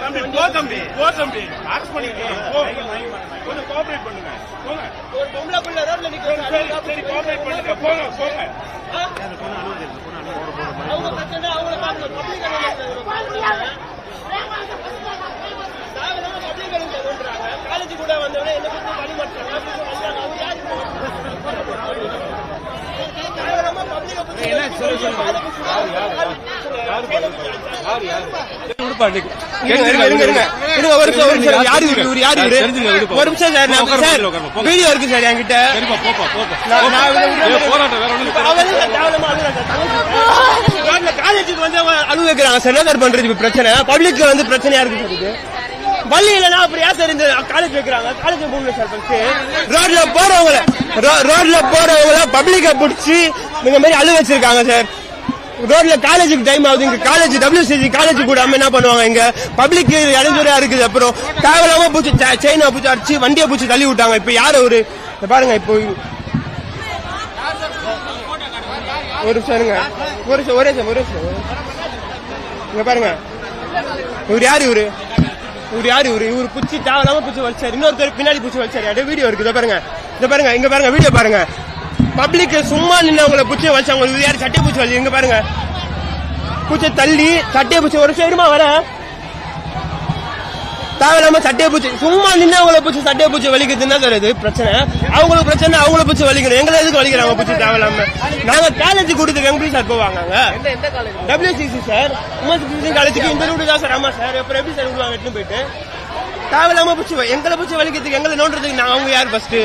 தம்பி போ தம்பி போ தம்பி அரெஸ்ட் பண்ணிக்கிறேன் கொஞ்சம் கோஆபரேட் பண்ணுங்க போங்க ஒரு பொம்பளை ரோட்ல நிக்கிறோம் சரி கோஆபரேட் பண்ணுங்க போங்க போங்க அவங்க பிரச்சனை அவங்கள பப்ளிக் காலேஜ் கூட வந்தவனே என்ன பத்தி பணி இருங்க, இருங்க. ஒரு சார், நான் வீடியோ இருக்கு சார் என்கிட்ட அவரு காலேஜுக்கு வந்து அவங்க அழுவ வைக்கிறாங்க சார் பண்றது பிரச்சனை வந்து பிரச்சனையா இருக்கு சார் இல்லைன்னா அப்படி இந்த காலேஜ் வைக்கிறாங்க காலேஜ் போகணும் சார் ரோட்ல போறவங்கள ரோ- ரோட்ல போறவங்கள பப்ளிக்க பிடிச்சி இந்த மாதிரி அழு வச்சிருக்காங்க சார் ரோட்ல காலேஜுக்கு டைம் ஆகுது. இங்க காலேஜ் டபிள்யூசிசி காலேஜ் கூட என்ன பண்ணுவாங்க? இங்க பப்ளிக் இடைஞ்சலா இருக்குது. அப்புறம் தேவையில்லாம பூச்சி செயினா பூச்சி அடிச்சு வண்டியை பூச்சி தள்ளி விட்டாங்க. இப்ப யார் ஒரு பாருங்க இப்போ ஒரு சாருங்க ஒரு ஒரே சார் ஒரே சார் இங்க பாருங்க. இவர் யாரு இவரு? இவர் யாரு இவரு? இவரு புச்சி தேவையில்லாம பூச்சி வச்சாரு இன்னொருத்தர் பின்னாடி பூச்சி வச்சாரு அப்படியே வீடியோ இருக்கு. இதை பாருங்க. இதை பாருங்க. இங்க பாருங்க. வீடியோ பாருங்க. பப்ளிக் சும்மா நின்னவங்கள பூச்சி வச்சாங்க இவர் யாரு? சட்டை பூச்சி வச்சு இங்க பாருங்க. பூச்சி தள்ளி சட்டையை பூச்சி ஒரு சைடுமா வர. தேவையில்லாம சட்டையை பூச்சி சும்மா நின்னவங்கள பூச்சி சட்டையை பூச்சி வலிக்குது. என்ன சார் இது? பிரச்சனை? அவங்களுக்கு பிரச்சனை அவங்கள பூச்சி வலிக்கணும் எங்களை எதுக்கு வலிக்கிறாங்க பூச்சி தேவையில்லாம நாங்க காலேஜ் கொடுத்துக்கு எப்படி சார் போவாங்க டபிள்யூசிசி சார். உமன்ஸ் காலேஜுக்கு இந்த ரூட் தான் சார். ஆமா சார். அப்புறம் எப்படி சார் விடுவாங்க? எடுத்துன்னு போயிட்டு. தேவையில்லாம பூச்சி வ- எங்களை பூச்சி வலிக்கிறதுக்கு எங்களை நோண்டுறதுக்கு நான் அவங்க யார் ஃபர்ஸ்ட்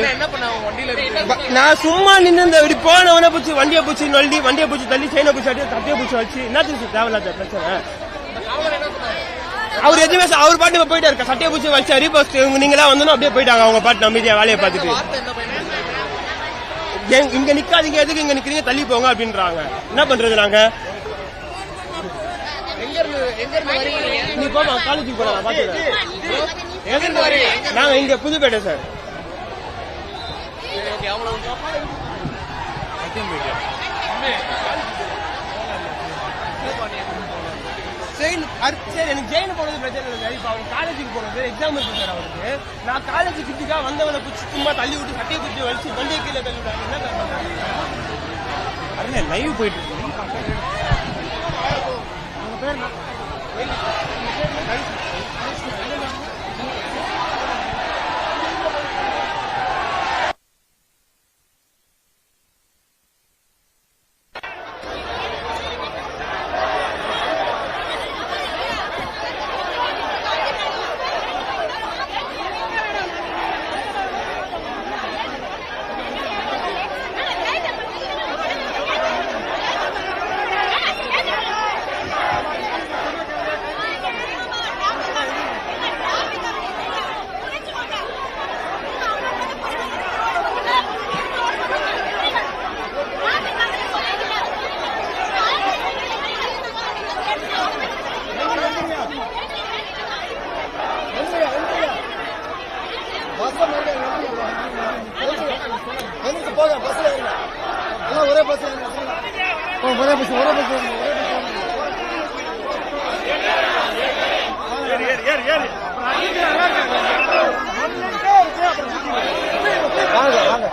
நான் சும்மா நின்று இந்த இப்படி போனவன பூச்சி வண்டியை பூச்சி நொண்டி வண்டியை பூச்சி தள்ளி செயினை பூச்சி அடி தட்டியை பூச்சி வச்சு என்னத்துக்கு சார் தேவையில்லாத பிரச்சனை? அவர் எதுவுமே அவர் பாட்டு போயிட்டு இருக்க சட்டையை பூச்சி வச்சாரு ஃபர்ஸ்ட் நீங்களா வந்தோம் அப்படியே போயிட்டாங்க. அவங்க பாட்டு அமைதியா வேலையை பார்த்துட்டு. இங்க நிக்காதீங்க. எதுக்கு இங்க நிக்கிறீங்க? தள்ளி போங்க அப்படின்றாங்க. என்ன பண்றது நாங்க? நீ போமா காலேஜுக்கு போலாம் பாத்துக்கிறேன். நாங்க இங்க புதுப்பேட்டை சார். ஜெயின் சரி எனக்கு ஜெயின் போனது பிரச்சனை இல்லை சார். இப்போ அவர் காலேஜுக்கு போனது எக்ஸாம் இருக்கு சார் அவருக்கு. நான் காலேஜ் கிட்டிக்கா வந்தவனை குச்சி சும்மா தள்ளி விட்டு சட்டையை குச்சி வச்சு வண்டியை கீழே தள்ளி விட்டாங்க என்ன சார் பண்றாங்க லைவ் போயிட்டு இருக்கு. போங்க ஒரே பஸ் ஒரே பஸ் வாங்க வாங்க.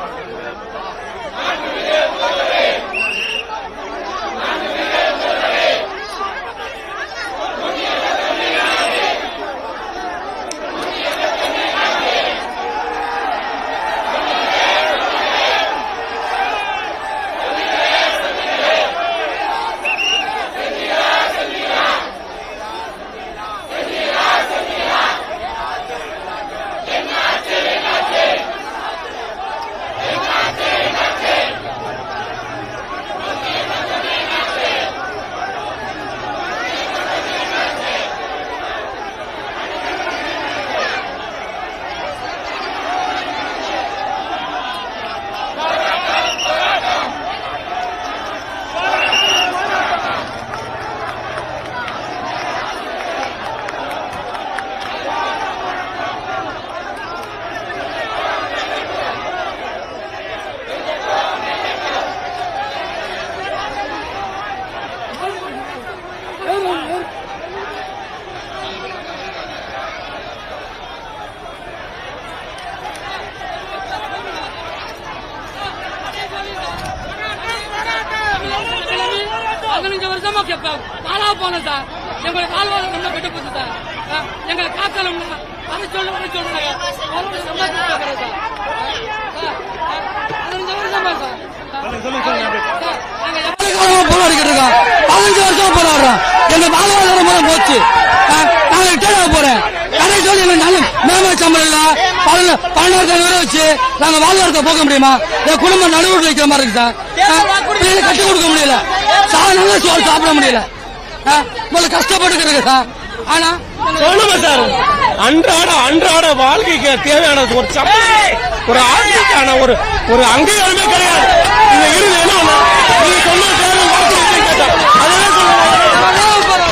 பூரா போச்சு. நாங்க ரிட்டையர் ஆக போறேன். கடை சொல்லி எங்க நல்ல மேம்பா சம்பளம் இல்ல. பதின- பன்னெண்டாயிரத்தி வச்சு நாங்க வாழ்வாதாரத்தை போக்க முடியுமா? என் குடும்பம் நடுவில் வைக்கிற மாதிரி இருக்கு சார். பிள்ளைகளை கட்டி கொடுக்க முடியல. நல்ல சோறு சாப்பிட முடியல. கஷ்டப்பட்டு இருக்கு சார். ஆனா சொல்லுங்க சார். அன்றாட அன்றாட வாழ்க்கைக்கு தேவையான ஒரு சம்பளம். ஒரு ஆட்சிக்கான ஒரு ஒரு அங்கீகாரமே கிடையாது. என்ன ஒண்ணு? நீங்க சொன்ன தேவை வாக்குறுதி கேட்டா அதெல்லாம் சொல்லுங்க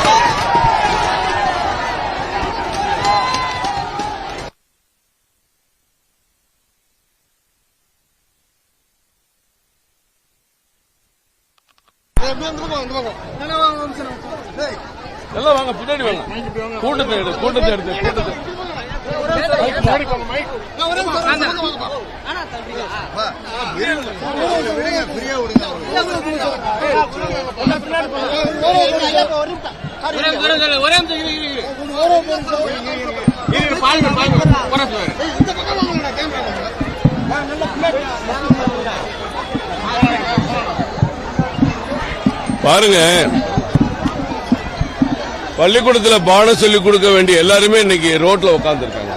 எல்லாம் வாங்க பின்னாடி வாங்க கூட்டத்தை எடு கூட்டத்தை எடுத்து கூட்டத்தை ஃப்ரீயா விடுங்க ஒரே பாருங்க. பாருங்க பள்ளிக்கூடத்துல பாடம் சொல்லிக் கொடுக்க வேண்டிய எல்லாருமே இன்னைக்கு ரோட்ல உட்காந்துருக்காங்க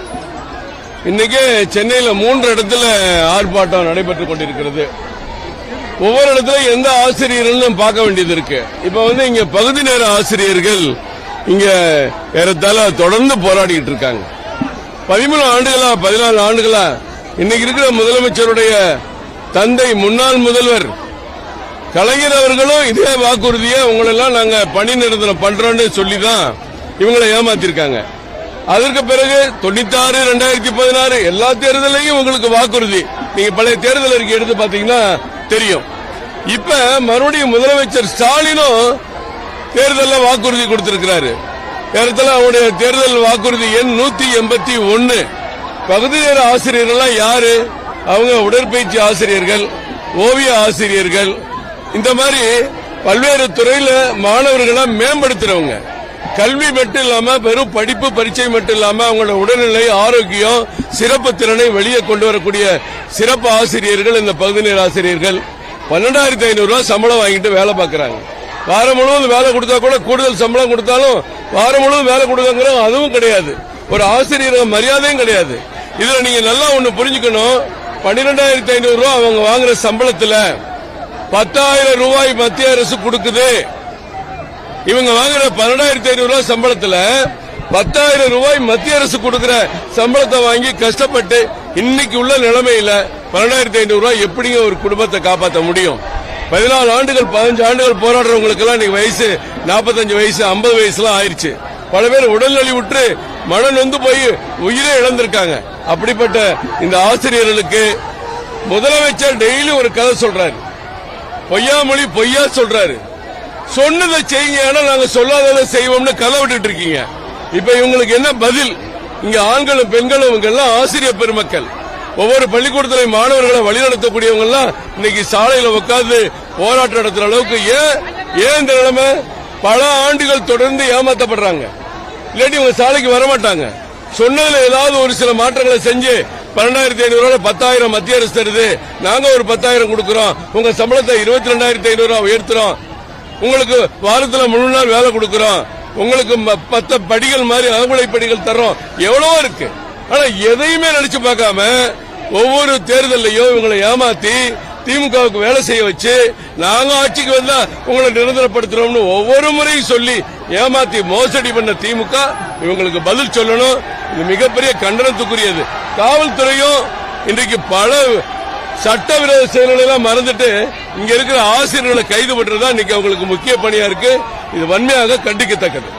இன்னைக்கு சென்னையில மூன்று இடத்துல ஆர்ப்பாட்டம் நடைபெற்றுக் கொண்டிருக்கிறது. ஒவ்வொரு இடத்துல எந்த ஆசிரியர்களும் பார்க்க வேண்டியது இருக்கு. இப்ப வந்து இங்க பகுதி நேர ஆசிரியர்கள் இங்க ஏறத்தாழ தொடர்ந்து போராடிட்டு இருக்காங்க. பதிமூணு ஆண்டுகளா பதினாலு ஆண்டுகளா இன்னைக்கு இருக்கிற முதலமைச்சருடைய தந்தை முன்னாள் முதல்வர் கலைஞர் அவர்களும் இதே வாக்குறுதியை உங்களெல்லாம் நாங்க பணி நிரந்தரம் பண்றோம்னு சொல்லி தான் இவங்களை ஏமாத்திருக்காங்க. அதற்கு பிறகு தொண்ணூத்தாறு ரெண்டாயிரத்தி பதினாறு எல்லா தேர்தலையும் உங்களுக்கு வாக்குறுதி. நீங்க பழைய தேர்தல் அறிக்கை எடுத்து பாத்தீங்கன்னா தெரியும். இப்ப மறுபடியும் முதலமைச்சர் ஸ்டாலினும் தேர்தலில் வாக்குறுதி கொடுத்திருக்கிறாரு. நேரத்தில் அவருடைய தேர்தல் வாக்குறுதி எண் நூத்தி எண்பத்தி ஒன்னு. பகுதி நேர ஆசிரியர்கள்லாம் யாரு? அவங்க உடற்பயிற்சி ஆசிரியர்கள் ஓவிய ஆசிரியர்கள். இந்த மாதிரி பல்வேறு துறையில மாணவர்களை மேம்படுத்துறவங்க. கல்வி மட்டும் இல்லாம வெறும் படிப்பு பரீட்சை மட்டும் இல்லாம அவங்களோட உடல்நிலை ஆரோக்கியம் சிறப்பு திறனை வெளியே கொண்டு வரக்கூடிய சிறப்பு ஆசிரியர்கள் இந்த பகுதி ஆசிரியர்கள் பன்னெண்டாயிரத்தி ஐநூறு ரூபாய் சம்பளம் வாங்கிட்டு வேலை பார்க்கறாங்க. வாரம் முழுவதும் வேலை கொடுத்தா கூட கூடுதல் சம்பளம் கொடுத்தாலும் வாரம் முழுவதும் வேலை கொடுக்கங்கிற அதுவும் கிடையாது. ஒரு ஆசிரியர் மரியாதையும் கிடையாது. இதுல நீங்க நல்லா ஒண்ணு புரிஞ்சுக்கணும். பன்னிரெண்டாயிரத்தி ஐநூறு ரூபாய் அவங்க வாங்குற சம்பளத்துல பத்தாயிரம் ரூபாய் மத்திய அரசு கொடுக்குது. இவங்க வாங்குற பன்னெண்டாயிரத்தி ஐநூறு ரூபாய் சம்பளத்துல பத்தாயிரம் ரூபாய் மத்திய அரசு கொடுக்கிற சம்பளத்தை வாங்கி கஷ்டப்பட்டு இன்னைக்கு உள்ள நிலைமையில பன்னெண்டாயிரத்தி ஐநூறு ரூபாய் எப்படிங்க ஒரு குடும்பத்தை காப்பாற்ற முடியும்? பதினாலு ஆண்டுகள் பதினஞ்சு ஆண்டுகள் போராடுறவங்களுக்கு எல்லாம் இன்னைக்கு வயசு நாற்பத்தஞ்சு வயசு ஐம்பது வயசுலாம் ஆயிடுச்சு பல பேர் உடல்நலி விட்டு மனம் நொந்து போய் உயிரே இழந்திருக்காங்க. அப்படிப்பட்ட இந்த ஆசிரியர்களுக்கு முதலமைச்சர் டெய்லி ஒரு கதை சொல்றாரு. பொய்யாமொழி பொய்யா சொல்றாரு. சொன்னதை செய்யுங்க. ஆனா நாங்க சொல்லாததை செய்வோம்னு கதை விட்டுட்டு இருக்கீங்க. இப்ப இவங்களுக்கு என்ன பதில்? இங்க ஆண்களும் பெண்களும் எல்லாம் ஆசிரியர் பெருமக்கள். ஒவ்வொரு பள்ளிக்கூடத்திலையும் மாணவர்களை வழிநடத்தக்கூடியவங்க எல்லாம் இன்னைக்கு சாலையில உட்கார்ந்து போராட்டம் நடத்துற அளவுக்கு ஏன் ஏன் இந்த நிலைமை? பல ஆண்டுகள் தொடர்ந்து ஏமாத்தப்படுறாங்க. இல்லாட்டி இவங்க சாலைக்கு வர மாட்டாங்க சொன்னதுல ஏதாவது ஒரு சில மாற்றங்களை செஞ்சு பன்னெண்டாயிரத்தி ஐநூறு ரூபாய் பத்தாயிரம் மத்திய அரசு தருது. நாங்க ஒரு பத்தாயிரம் கொடுக்கறோம். உங்க சம்பளத்தை இருபத்தி ரெண்டாயிரத்தி ஐநூறு ரூபாய் உயர்த்துறோம். உங்களுக்கு வாரத்துல முழு நாள் வேலை கொடுக்கறோம். உங்களுக்கு ம- பத்த படிகள் மாதிரி அறுவடை படிகள் தர்றோம். எவ்வளவோ இருக்கு. ஆனா எதையுமே நினைச்சு பார்க்காம ஒவ்வொரு தேர்தலையும் இவங்களை ஏமாத்தி திமுகவுக்கு வேலை செய்ய வச்சு நாங்க ஆட்சிக்கு வந்தா உங்களை நிரந்தரப்படுத்துறோம்னு ஒவ்வொரு முறையும் சொல்லி ஏமாத்தி மோசடி பண்ண திமுக இவங்களுக்கு பதில் சொல்லணும். இது மிகப்பெரிய கண்டனத்துக்குரியது. காவல்துறையும் இன்றைக்கு பல சட்டவிரோத செயல்களை மறந்துட்டு இங்க இருக்கிற ஆசிரியர்களை கைது பண்றதுதான் இன்னைக்கு அவங்களுக்கு முக்கிய பணியா இருக்கு. இது வன்மையாக கண்டிக்கத்தக்கது.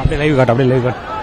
அப்படியே லைவ் காட்டு அப்படியே லைவ் காட்டு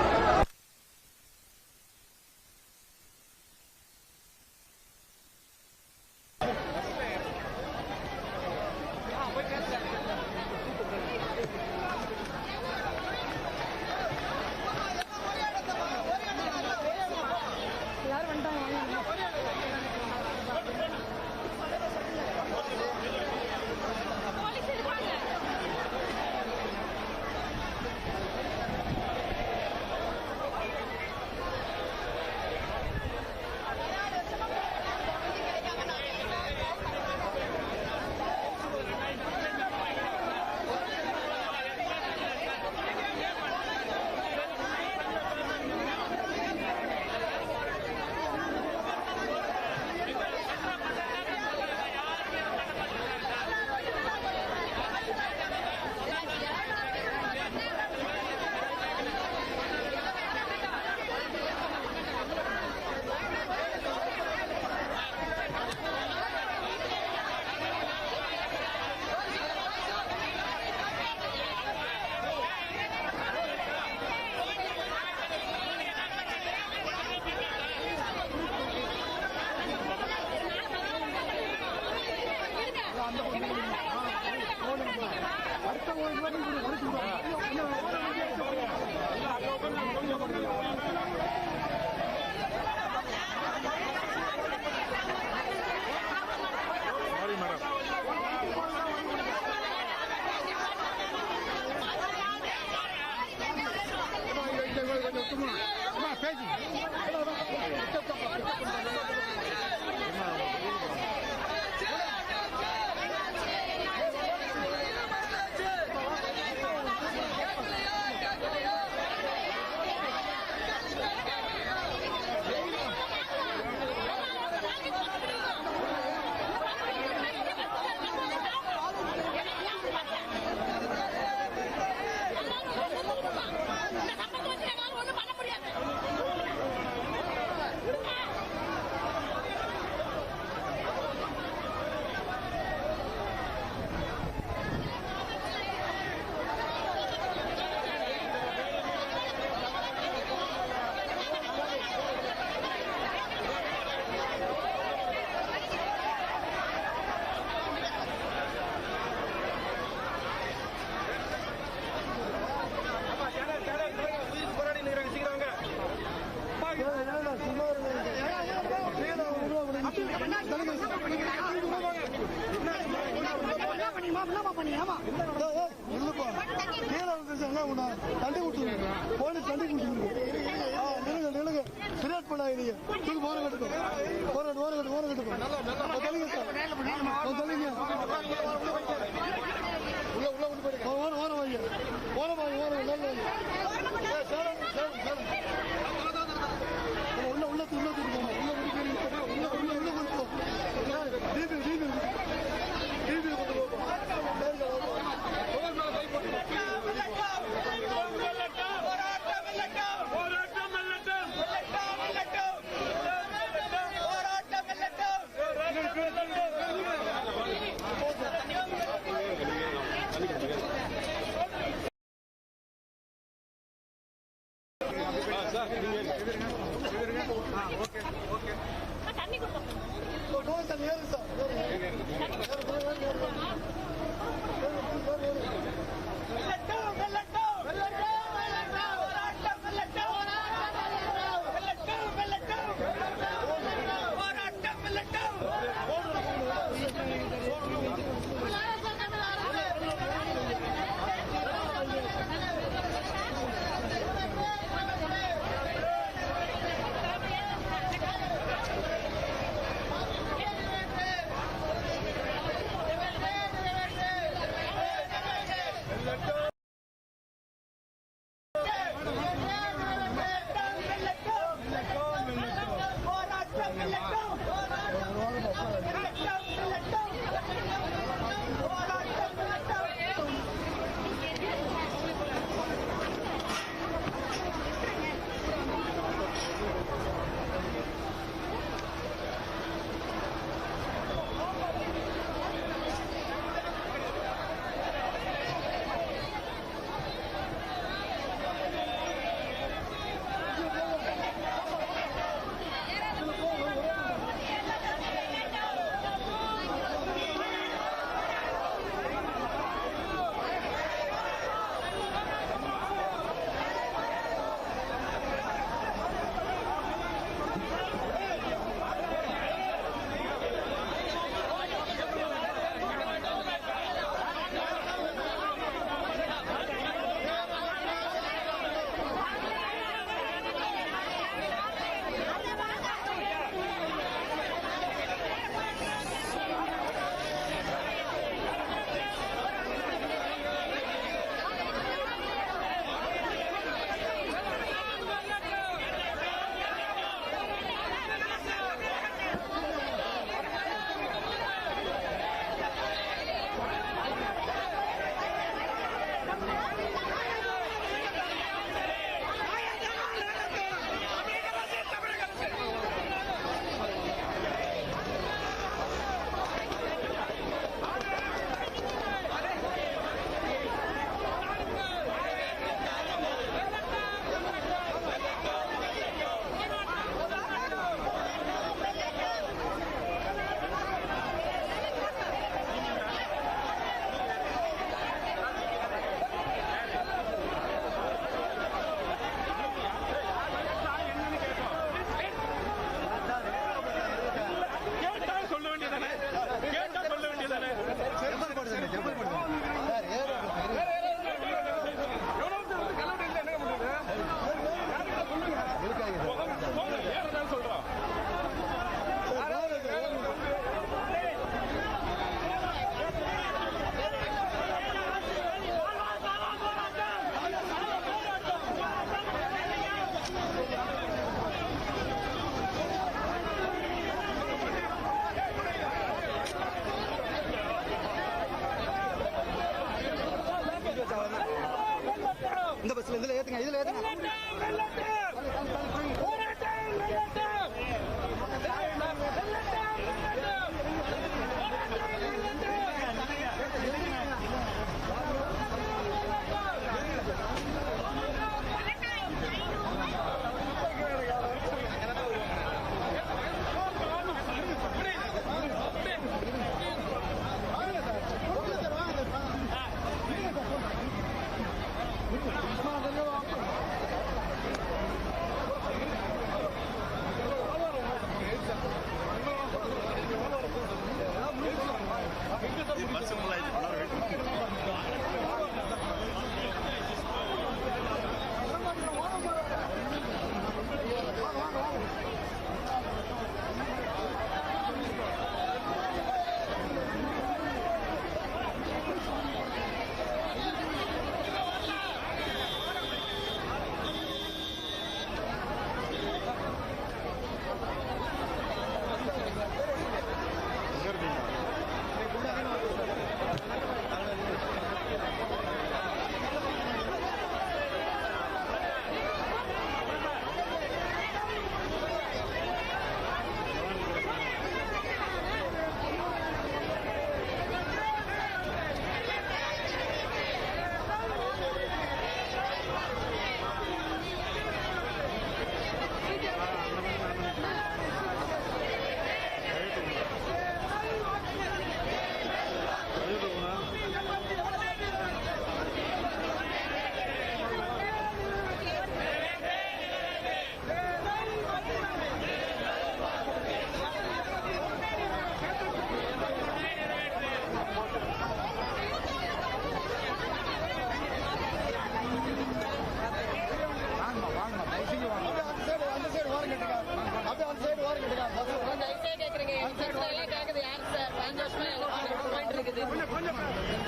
என்ன பண்ணா? தண்டி விட்டுருங்க. போலீஸ் தண்டி விட்டுருங்க. ஆ, நில்லுங்க, நில்லுங்க. கிரியேட் பண்ணாதீங்க. தூக்கி ஓரம் கட்டுங்க. ஓரம் கட்டு, ஓரம் கட்டு, ஓரம் கட்டுப்பா. ஆ, தள்ளுங்க சார். ஆ, தள்ளுங்க. ஆ, ஓரம், ஓரம் வைங்க. ஓரம் வைங்க, ஓரம் நல்லா. உள்ள உள்ள உள்ள தூக்கி 快点快点快点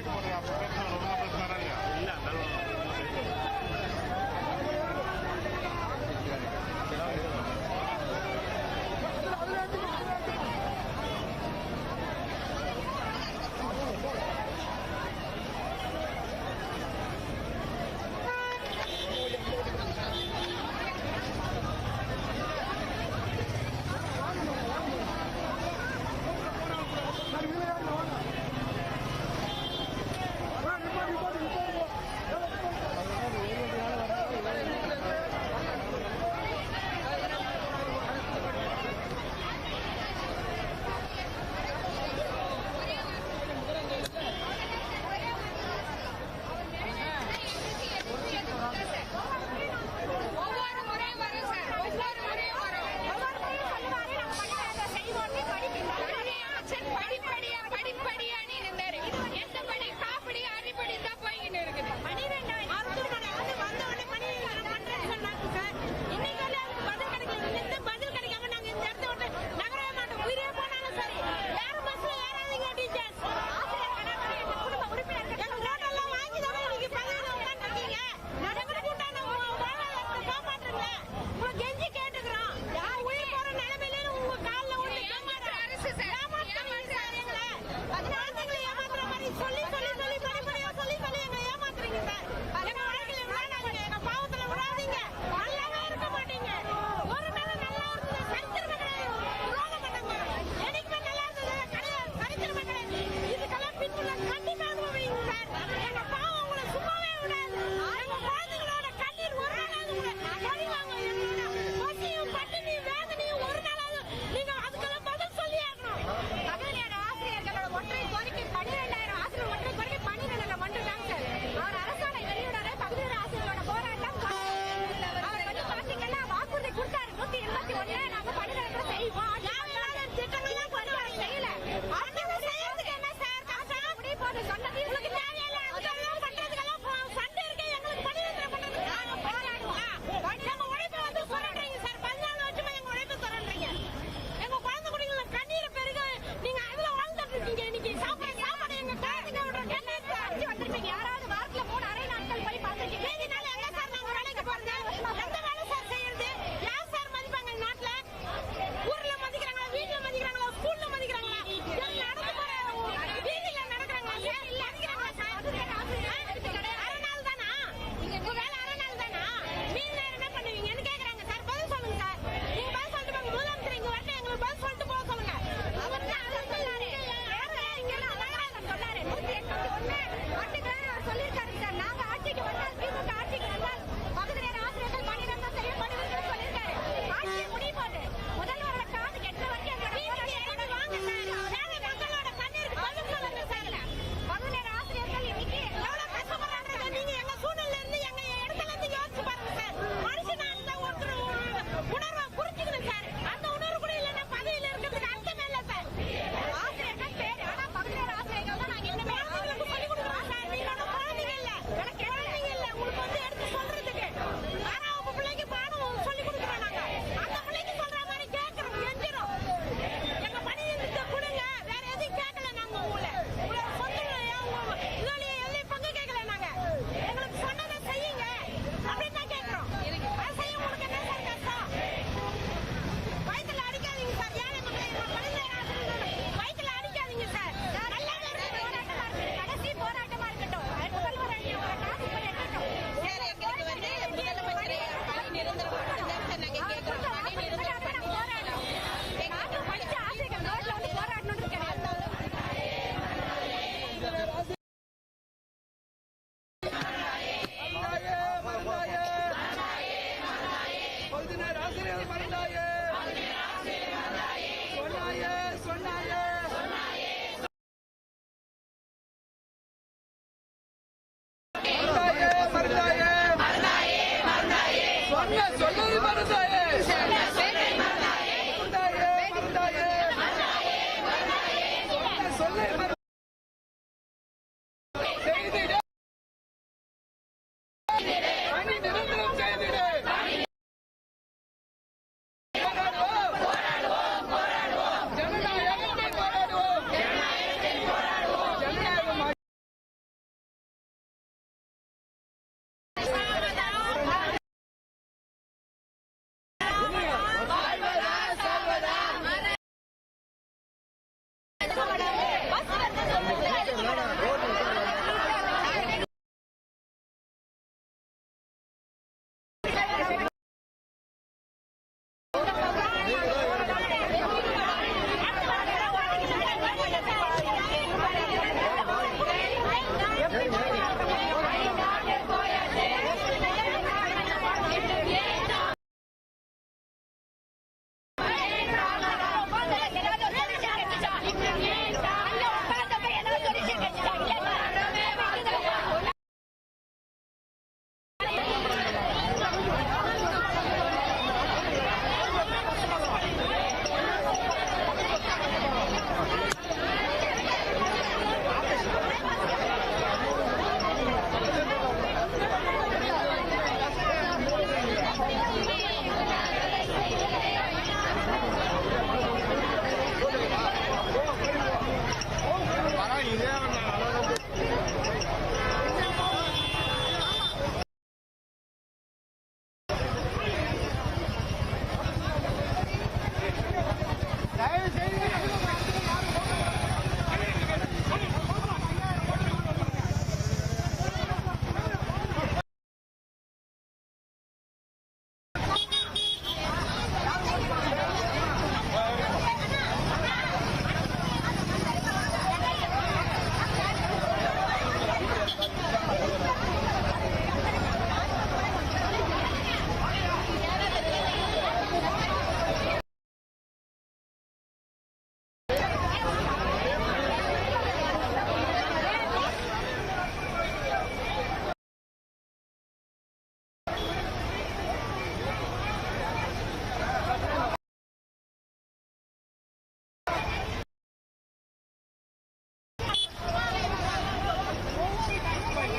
போயிட்டு போடுங்க